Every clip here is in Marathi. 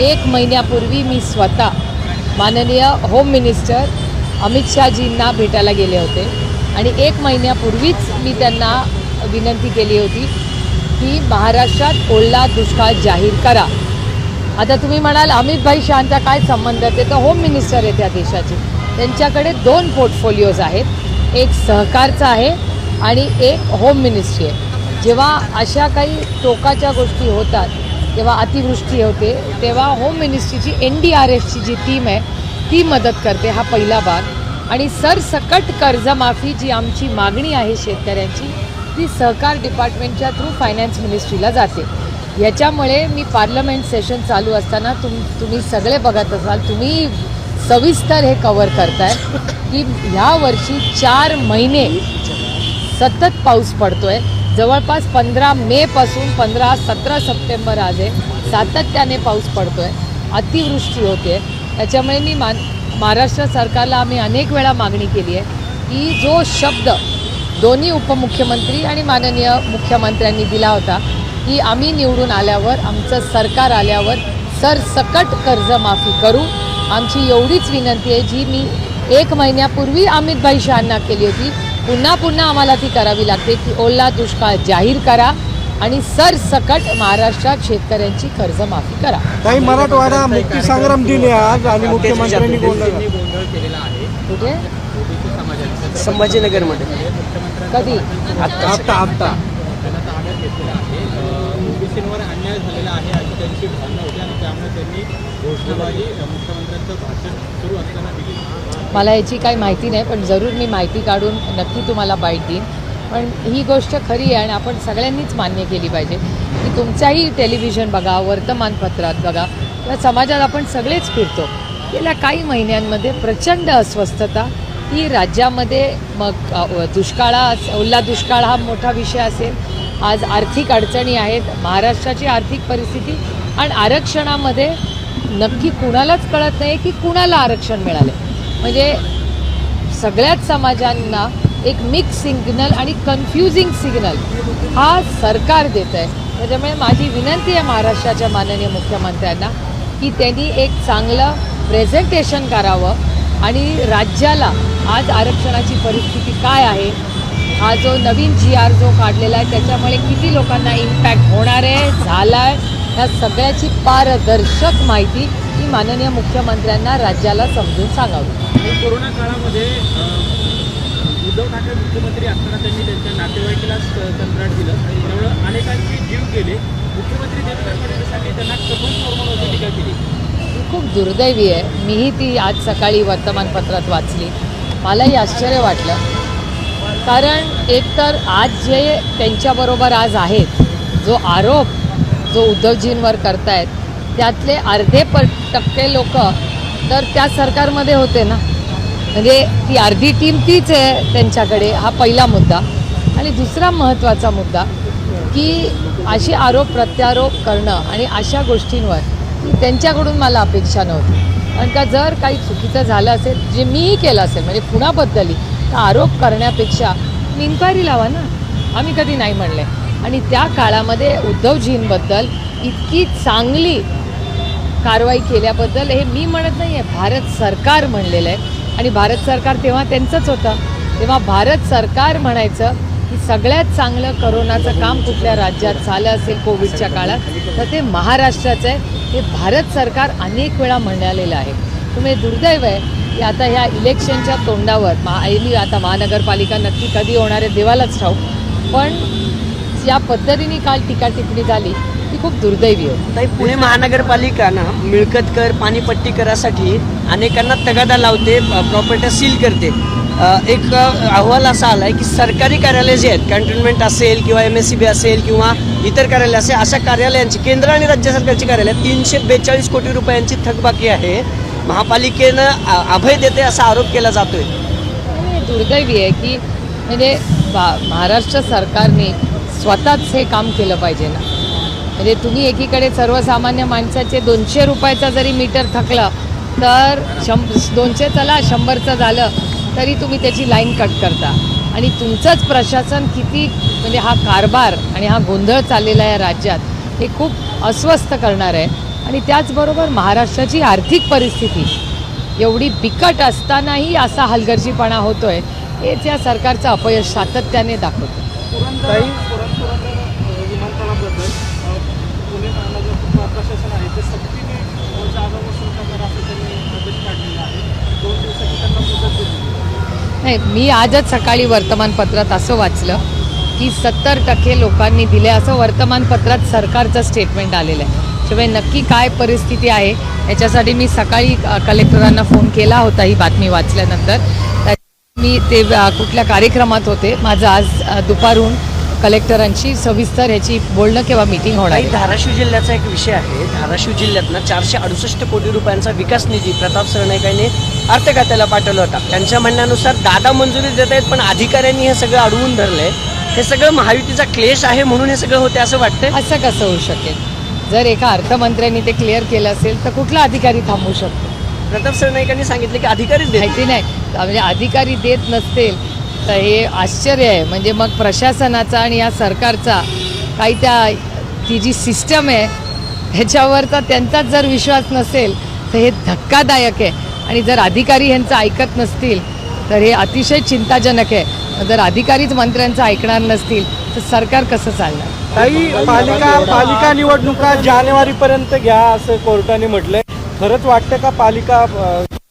एक महिन्यापूर्वी मी स्वतः माननीय होम मिनिस्टर अमित शहाजींना भेटायला गेले होते. आणि एक महिन्यापूर्वीच मी त्यांना विनंती केली होती की महाराष्ट्रात ओला दुष्काळ जाहीर करा. आता तुम्ही म्हणाल अमित भाई शहांचा काय संबंध? ते तर होम मिनिस्टर आहे त्या देशाचे. त्यांच्याकडे दोन पोर्टफोलिओज आहेत. एक सहकारचा आहे आणि एक होम मिनिस्ट्री आहे. जेव्हा अशा काही टोकाच्या गोष्टी होतात जेव्हा अतिवृष्टी होते तेव्हा होम मिनिस्ट्रीची एन डी आर एफची जी टीम आहे ती मदत करते हा पहिला भाग. आणि सरसकट कर्जमाफी जी आमची मागणी आहे शेतकऱ्यांची ती सहकार डिपार्टमेंटच्या थ्रू फायनान्स मिनिस्ट्रीला जाते. याच्यामुळे मी पार्लमेंट सेशन चालू असताना तुम तुम्ही सगळे बघत असाल तुम्ही सविस्तर हे कवर करताय की ह्या वर्षी चार महिने सतत पाऊस पडतो आहे जवळपास पंधरा मेपासून पंधरा सतरा सप्टेंबर आज आहे सातत्याने पाऊस पडतोय अतिवृष्टी होते त्याच्यामुळे मी मान महाराष्ट्र सरकारला आम्ही अनेक वेळा मागणी केली आहे की जो शब्द दोन्ही उपमुख्यमंत्री आणि माननीय मुख्यमंत्र्यांनी दिला होता की आम्ही निवडून आल्यावर आमचं सरकार आल्यावर सरसकट कर्जमाफी करू. आमची एवढीच विनंती आहे जी मी एक महिन्यापूर्वी अमितभाई शहांना केली होती. पुन्हा पुन्हा आम्हाला ती करावी लागते. की ओला दुष्काळ जाहीर करा आणि सरसकट महाराष्ट्रात शेतकऱ्यांची कर्जमाफी करा. काही मराठवाडा मुक्ती संग्राम दिन आहे आज आणि मुख्यमंत्र्यांनी गोंधळ केलेला आहे. कुठे? संभाजीनगरमध्ये कधी? आता. आता त्यांना ताब्यात घेतलेला आहे. ओबीसींवर अन्याय झालेला आहे अशी त्यांची भावना होती आणि त्यामुळे त्यांनी घोषणाबाजी मुख्यमंत्र्यांचं भाषण सुरू असताना दिली मला याची काही माहिती नाही पण जरूर मी माहिती काढून नक्की तुम्हाला बाईट देईन. पण ही गोष्ट खरी आहे आणि आपण सगळ्यांनीच मान्य केली पाहिजे की तुमच्याही टेलिव्हिजन बघा वर्तमानपत्रात बघा या समाजात आपण सगळेच फिरतो. गेल्या काही महिन्यांमध्ये प्रचंड अस्वस्थता ही राज्यामध्ये मग दुष्काळा ओला दुष्काळ हा मोठा विषय असेल. आज आर्थिक अडचणी आहेत महाराष्ट्राची आर्थिक परिस्थिती आणि आरक्षणामध्ये नक्की कुणालाच कळत नाही की कुणाला आरक्षण मिळालं म्हणजे सगळ्याच समाजांना एक मिक्स सिग्नल आणि कन्फ्युजिंग सिग्नल हा सरकार देत आहे त्याच्यामुळे माझी विनंती आहे महाराष्ट्राच्या माननीय मुख्यमंत्र्यांना की त्यांनी एक चांगलं प्रेझेंटेशन करावं आणि राज्याला आज आरक्षणाची परिस्थिती काय आहे हा जो नवीन जी आर जो काढलेला आहे त्याच्यामुळे किती लोकांना इम्पॅक्ट होणार आहे झाला आहे ह्या सगळ्याची पारदर्शक माहिती ही माननीय मुख्यमंत्र्यांना राज्याला समजून सांगावी. कोरोना काळामध्ये उद्धव ठाकरे मुख्यमंत्री असताना त्यांनी त्यांच्या नातेवाईकाला कंत्राट दिलं. आणि त्यामुळं अनेकांचे जीव गेले. मुख्यमंत्री देवेंद्र फडणवीसांनी त्यांना कबूल नॉर्मल टीका केली. खूप दुर्दैवी आहे. मीही ती आज सकाळी वर्तमानपत्रात वाचली. मलाही आश्चर्य वाटलं. कारण एकतर आज जे त्यांच्याबरोबर आज आहेत जो आरोप जो उद्धवजींवर करतायत त्यातले अर्धे प टक्के लोक तर त्या सरकारमध्ये होते ना. म्हणजे ती अर्धी टीम तीच आहे त्यांच्याकडे हा पहिला मुद्दा. आणि दुसरा महत्त्वाचा मुद्दा की अशी आरोप प्रत्यारोप करणं आणि अशा गोष्टींवर की त्यांच्याकडून मला अपेक्षा नव्हती. कारण का जर काही चुकीचं झालं असेल जे मीही केलं असेल म्हणजे कुणाबद्दलही तर आरोप करण्यापेक्षा इन्क्वायरी लावा ना. आम्ही कधी नाही म्हणले. आणि त्या काळामध्ये उद्धवजींबद्दल इतकी चांगली कारवाई केल्याबद्दल हे मी म्हणत नाही आहे भारत सरकार म्हणलेलं आहे. आणि भारत सरकार तेव्हा त्यांचंच होतं. तेव्हा भारत सरकार म्हणायचं की सगळ्यात चांगलं करोनाचं काम कुठल्या राज्यात झालं असेल कोविडच्या काळात तर ते महाराष्ट्राचं आहे. हे भारत सरकार अनेक वेळा म्हणालेलं आहे. तुम्ही दुर्दैव आहे की आता ह्या इलेक्शनच्या तोंडावर महा आता महानगरपालिका नक्की कधी होणार आहे देवालाच ठाऊक. पण या पद्धतीने काल टीका टिप्पणी झाली. खूप दुर्दैवी ताई पुणे महानगरपालिका ना मिळकत कर पाणीपट्टी करासाठी अनेकांना तगादा लावते प्रॉपर्ट्या सील करते. एक अहवाल असा आला आहे की सरकारी कार्यालय जे आहेत कॅन्टोन्मेंट असेल किंवा एम एस सी बी असेल किंवा इतर कार्यालय असेल अशा कार्यालयांची केंद्र आणि राज्य सरकारची कार्यालय तीनशे बेचाळीस कोटी रुपयांची थकबाकी आहे. महापालिकेनं अभय देते असा आरोप केला जातोय. दुर्दैवी आहे की म्हणजे महाराष्ट्र सरकारने स्वतःच हे काम केलं पाहिजे ना. म्हणजे तुम्ही एकीकडे सर्वसामान्य माणसाचे दोनशे रुपयाचा जरी मीटर थकलं तर शं दोनशे चला शंभरचं झालं तरी तुम्ही त्याची लाईन कट करता. आणि तुमचंच प्रशासन किती म्हणजे हा कारभार आणि हा गोंधळ चाललेला आहे राज्यात हे खूप अस्वस्थ करणार आहे. आणि त्याचबरोबर महाराष्ट्राची आर्थिक परिस्थिती एवढी बिकट असतानाही असा हलगर्जीपणा होतोय हेच या सरकारचं अपयश सातत्याने दाखवतं. प्रशासन आहे ते सक्तीने जागा वसूल करणार असं त्यांनी आदेश काढलेला आहे दोन दिवसाची त्यांना मुदत दिली. नाही मी आजच सकाळी वर्तमानपत्रात असं वाचलं की सत्तर टक्के लोकांनी दिले असं वर्तमानपत्रात सरकारचं स्टेटमेंट आलेलं आहे. त्यामुळे नक्की काय परिस्थिती आहे याच्यासाठी मी सकाळी कलेक्टरांना फोन केला होता ही बातमी वाचल्यानंतर. मी ते कुठल्या कार्यक्रमात होते माझं आज दुपारहून दुपारून कलेक्टरांची सविस्तर ह्याची बोलणं किंवा मीटिंग होणार आहे. धाराशिव जिल्ह्याचा एक विषय आहे. धाराशिव जिल्ह्यात ना चारशे अडुसष्ट कोटी रुपयांचा विकास निधी प्रताप सरनाईकांनी अर्थ खात्याला पाठवला होता. त्यांच्या म्हणण्यानुसार दादा मंजुरी देत आहेत पण अधिकाऱ्यांनी हे सगळं अडवून धरलंय. हे सगळं महायुतीचा क्लेश आहे म्हणून हे सगळं होते असं वाटतंय? असं कसं होऊ शकेल? जर एका अर्थमंत्र्यांनी ते क्लिअर केलं असेल तर कुठला अधिकारी थांबवू शकतो? प्रताप सरनाईकांनी सांगितलं की अधिकारीच देत माहिती नाही. म्हणजे अधिकारी देत नसतील तर हे आश्चर्य आहे. म्हणजे मग प्रशासनाचा आणि या सरकारचा काही त्या ती जी सिस्टम आहे ह्याच्यावरचा त्यांचाच जर विश्वास नसेल तर हे धक्कादायक आहे. आणि जर अधिकारी ह्यांचं ऐकत नसतील तर हे अतिशय चिंताजनक आहे. जर अधिकारीच मंत्र्यांचं ऐकणार नसतील तर सरकार कसं चालणार? काही पालिका पालिका निवडणुका जानेवारीपर्यंत घ्या असं कोर्टाने म्हटलंय. खरंच वाटतं का पालिका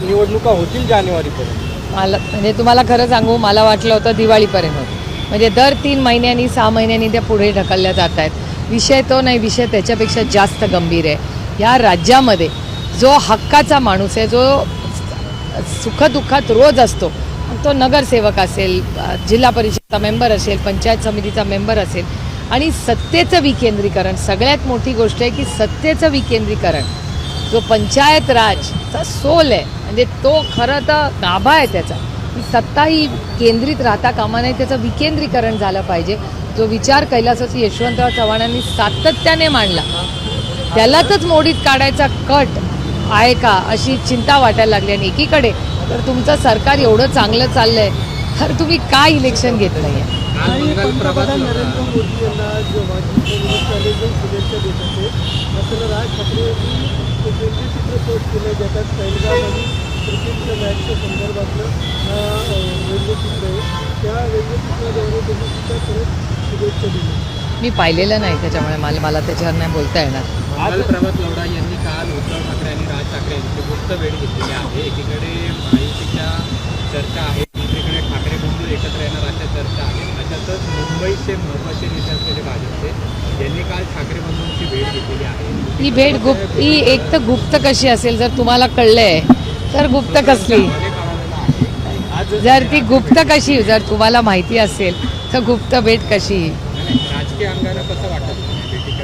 निवडणुका होतील जानेवारीपर्यंत? मला म्हणजे तुम्हाला खरं सांगू मला वाटलं होतं दिवाळीपर्यंत म्हणजे दर तीन महिन्यांनी सहा महिन्यांनी त्या पुढे ढकलल्या जात आहेत. विषय तो नाही विषय त्याच्यापेक्षा जास्त गंभीर आहे. या राज्यामध्ये जो हक्काचा माणूस आहे जो सुखदुःखात रोज असतो तो नगरसेवक असेल जिल्हा परिषदचा मेंबर असेल पंचायत समितीचा मेंबर असेल आणि सत्तेचं विकेंद्रीकरण सगळ्यात मोठी गोष्ट आहे की सत्तेचं विकेंद्रीकरण जो पंचायत राजचा सोल आहे म्हणजे तो खरं तर गाभा आहे त्याचा. की सत्ता ही केंद्रित राहता कामा नाही त्याचं विकेंद्रीकरण झालं पाहिजे. जो विचार कैलासाचा यशवंतराव चव्हाणांनी सातत्याने मांडला त्यालाच मोडीत काढायचा कट आहे का अशी चिंता वाटायला लागली. आणि एकीकडे तर तुमचं सरकार एवढं चांगलं चाललंय तर तुम्ही का इलेक्शन घेत नाही नरेंद्र मोदी यांना जेव्हा चित्रपट केले शुभेच्छा देत ज्याच्यात पहिलगाम आणि क्रिकेटच्या मॅचच्या संदर्भातलं हा व्यंगचित्र आहे त्या व्यंगचित्राद्वारे त्यांनी सुद्धा परत शुभेच्छा दिली मी पाहिलेलं नाही त्याच्यामुळे मला मला त्याच्यावर नाही बोलता येणार. मंगल प्रभात लवडा यांनी काल उद्धव ठाकरे आणि राज ठाकरे यांची गुप्त भेट घेतलेली आहे. एकीकडे माहितीच्या चर्चा आहे दुसरीकडे ठाकरे बंधू एकत्र येणार अशा चर्चा आहे. अशातच मुंबईचे महत्त्वाचे नेते असलेले भाजपचे यांनी काल ठाकरे बंधूंची भेट घेतलेली आहे. ही भेट गुप्त ही एक तर गुप्त कशी असेल जर तुम्हाला कळलंय तर गुप्त कसली? जर ती गुप्त कशी जर तुम्हाला माहिती असेल तर गुप्त भेट कशी? नाही, राजकीय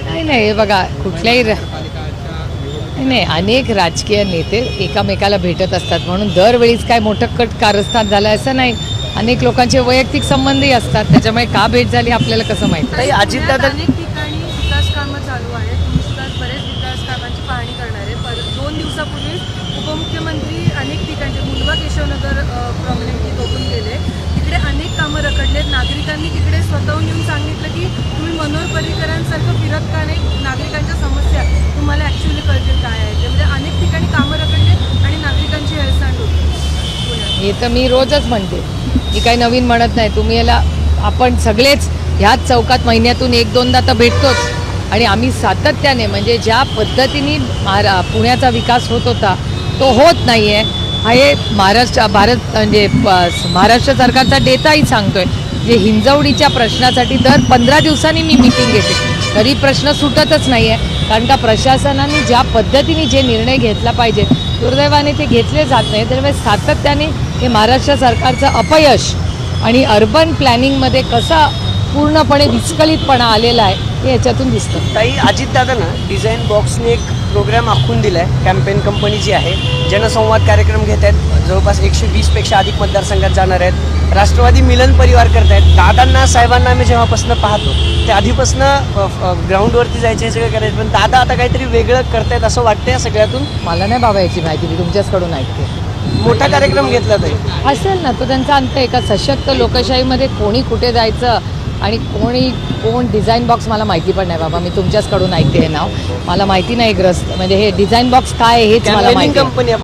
नाही नाही हे बघा कुठल्याही नाही अनेक राजकीय नेते एकामेकाला भेटत असतात म्हणून दरवेळीच काय मोठं कट कारस्थान झालं असं नाही. अनेक लोकांचे वैयक्तिक संबंधही असतात त्याच्यामुळे का भेट झाली आपल्याला कसं माहिती? ताई, अजितदादा- अनेक ठिकाणी विकास कामं चालू आहेत. तुम्ही सुद्धा बरेच विकास कामांची पाहणी करणार. आहे पर दोन दिवसापूर्वी उपमुख्यमंत्री अनेक ठिकाणचे मुलवा केशवनगर प्रॉमिनेंटली बघून गेले. तिकडे अनेक कामं रखडलेत. नागरिकांनी तिकडे स्वतःहून येऊन सांगितलं की तुम्ही मनोहर पर्रीकरांसारखं फिरत का नाही? नागरिकांच्या समस्या तुम्हाला ॲक्च्युली कळतील काय आहे. ते म्हणजे अनेक ठिकाणी कामं रखडलेत आणि नागरिकांची हेळसांड होती. हे तर मी रोजच म्हणते. मी काही नवीन म्हणत नाही तुम्ही याला आपण सगळेच ह्याच चौकात महिन्यातून एक दोनदा तर भेटतोच. आणि आम्ही सातत्याने म्हणजे ज्या पद्धतीने महारा पुण्याचा विकास होत होता तो होत नाही आहे हा हे महाराष्ट्र भारत म्हणजे महाराष्ट्र सरकारचा डेटाही सांगतोय. जे हिंजवडीच्या प्रश्नासाठी दर पंधरा दिवसांनी मी मिटिंग घेते. तरी प्रश्न सुटतच नाही आहे कारण का प्रशासनाने ज्या पद्धतीने जे निर्णय घेतला पाहिजे दुर्दैवाने ते घेतले जात नाही. त्यामुळे सातत्याने हे महाराष्ट्र सरकारचं अपयश आणि अर्बन प्लॅनिंगमध्ये कसा पूर्णपणे विस्कळीतपणा आलेला आहे हे याच्यातून दिसतं. ताई अजितदादा ना डिझाईन बॉक्सने एक प्रोग्राम आखून दिलाय कॅम्पेन कंपनी जी आहे. जनसंवाद कार्यक्रम घेत आहेत. जवळपास एकशे वीसपेक्षा अधिक मतदारसंघात जाणार आहेत. राष्ट्रवादी मिलन परिवार करत आहेत. दादांना साहेबांना आम्ही जेव्हापासून पाहतो ते आधीपासून ग्राउंडवरती जायचे हे सगळं करायचे पण दादा आता काहीतरी वेगळं करतायत असं वाटतंय सगळ्यातून? मला नाही बाबा याची माहिती मी तुमच्याचकडून ऐकते. मोठा कार्यक्रम घेतला ताई असेल ना तो त्यांचा अंत आहे का? सशक्त लोकशाहीमध्ये कोणी कुठे जायचं आणि कोणी कोण डिझाईन बॉक्स मला माहिती पण नाही बाबा मी तुमच्याचकडून ऐकते हे नाव. मला माहिती नाही ग्रस्त म्हणजे हे डिझाईन बॉक्स काय आहे हेच मला माहिती आहे. कंपनी